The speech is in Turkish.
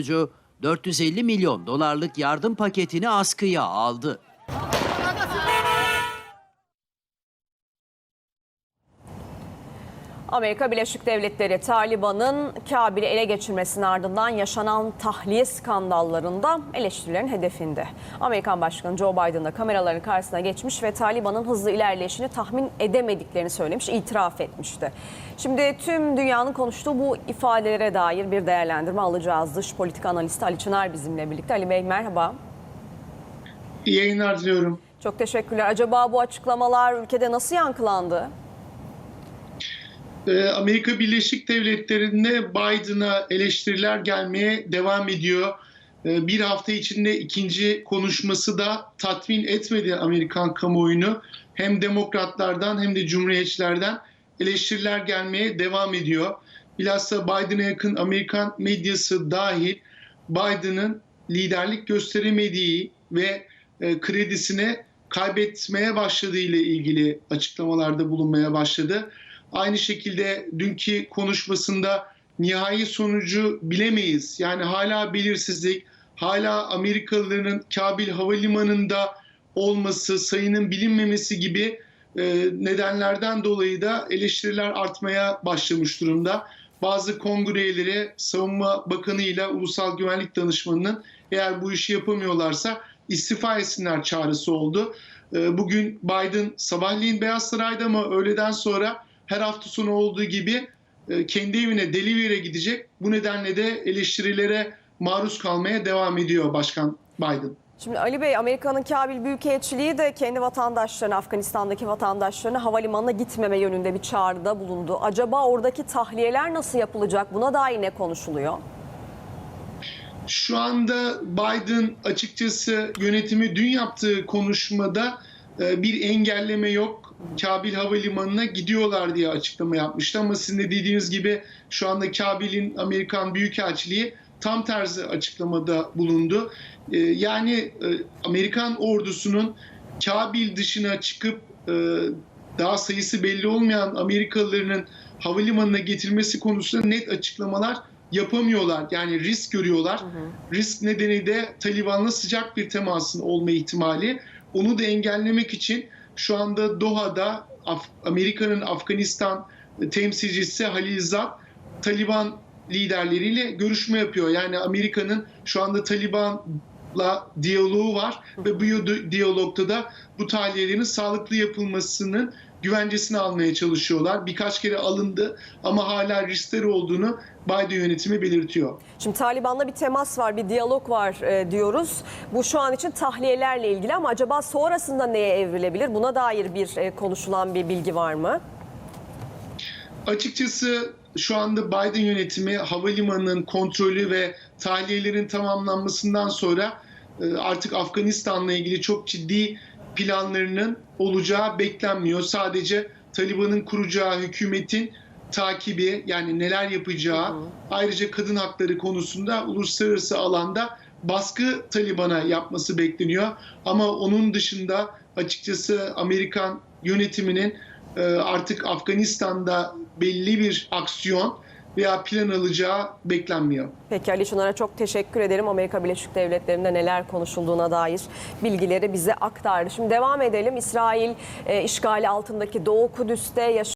Sözcü 450 milyon dolarlık yardım paketini askıya aldı. Amerika Birleşik Devletleri Taliban'ın Kabil'i ele geçirmesinin ardından yaşanan tahliye skandallarında eleştirilerin hedefinde. Amerikan Başkanı Joe Biden da kameraların karşısına geçmiş ve Taliban'ın hızlı ilerleyişini tahmin edemediklerini söylemiş, itiraf etmişti. Şimdi tüm dünyanın konuştuğu bu ifadelere dair bir değerlendirme alacağız. Dış politika analisti Ali Çınar bizimle birlikte. Ali Bey merhaba. İyi yayınlar diliyorum. Çok teşekkürler. Acaba bu açıklamalar ülkede nasıl yankılandı? Ee, Amerika Birleşik Devletleri'nde Biden'a eleştiriler gelmeye devam ediyor. Ee, bir hafta içinde ikinci konuşması da tatmin etmedi Amerikan kamuoyunu. Hem demokratlardan hem de cumhuriyetçilerden eleştiriler gelmeye devam ediyor. Bilhassa Biden'a yakın Amerikan medyası dahil Biden'ın liderlik gösteremediği ve e, kredisini kaybetmeye başladığı ile ilgili açıklamalarda bulunmaya başladı. Aynı şekilde dünkü konuşmasında nihai sonucu bilemeyiz. Yani hala belirsizlik, hala Amerikalıların Kabil Havalimanı'nda olması, sayının bilinmemesi gibi e, nedenlerden dolayı da eleştiriler artmaya başlamış durumda. Bazı kongre üyeleri Savunma Bakanı ile Ulusal Güvenlik Danışmanı'nın eğer bu işi yapamıyorlarsa istifa etsinler çağrısı oldu. E, Bugün Biden sabahleyin Beyaz Saray'da ama öğleden sonra her hafta sonu olduğu gibi e, kendi evine Delaware'e gidecek. Bu nedenle de eleştirilere maruz kalmaya devam ediyor Başkan Biden. Şimdi Ali Bey, Amerika'nın Kabil Büyükelçiliği de kendi vatandaşlarına, Afganistan'daki vatandaşlarına havalimanına gitmeme yönünde bir çağrıda bulundu. Acaba oradaki tahliyeler nasıl yapılacak? Buna dair ne konuşuluyor? Şu anda Biden açıkçası yönetimi dün yaptığı konuşmada e, bir engelleme yok. Kabil Havalimanı'na gidiyorlar diye açıklama yapmıştı ama sizin de dediğiniz gibi şu anda Kabil'in Amerikan Büyükelçiliği tam tersi açıklamada bulundu. E, Yani e, Amerikan ordusunun Kabil dışına çıkıp e, daha sayısı belli olmayan Amerikalılarının havalimanına getirilmesi konusunda net açıklamalar yapamıyorlar. Yani risk görüyorlar. Risk nedeni de Taliban'la sıcak bir temasın olma ihtimali. Onu da engellemek için şu anda Doha'da Af- Amerika'nın Afganistan temsilcisi Halil Zad Taliban liderleriyle görüşme yapıyor. Yani Amerika'nın şu anda Taliban'la diyaloğu var ve bu di- diyalogda da bu tahliyelerin sağlıklı yapılmasının güvencesini almaya çalışıyorlar. Birkaç kere alındı ama hala riskleri olduğunu Biden yönetimi belirtiyor. Şimdi Taliban'la bir temas var, bir diyalog var e, diyoruz. Bu şu an için tahliyelerle ilgili ama acaba sonrasında neye evrilebilir? Buna dair bir e, konuşulan bir bilgi var mı? Açıkçası şu anda Biden yönetimi havalimanının kontrolü ve tahliyelerin tamamlanmasından sonra e, artık Afganistan'la ilgili çok ciddi planlarının olacağı beklenmiyor. Sadece Taliban'ın kuracağı hükümetin takibi yani neler yapacağı ayrıca kadın hakları konusunda uluslararası alanda baskı Taliban'a yapması bekleniyor. Ama onun dışında açıkçası Amerikan yönetiminin e, artık Afganistan'da belli bir aksiyon veya plan alacağı beklenmiyor. Peki Ali Çınar'a çok teşekkür ederim. Amerika Birleşik Devletleri'nde neler konuşulduğuna dair bilgileri bize aktardı. Şimdi devam edelim. İsrail e, işgali altındaki Doğu Kudüs'te yaşanan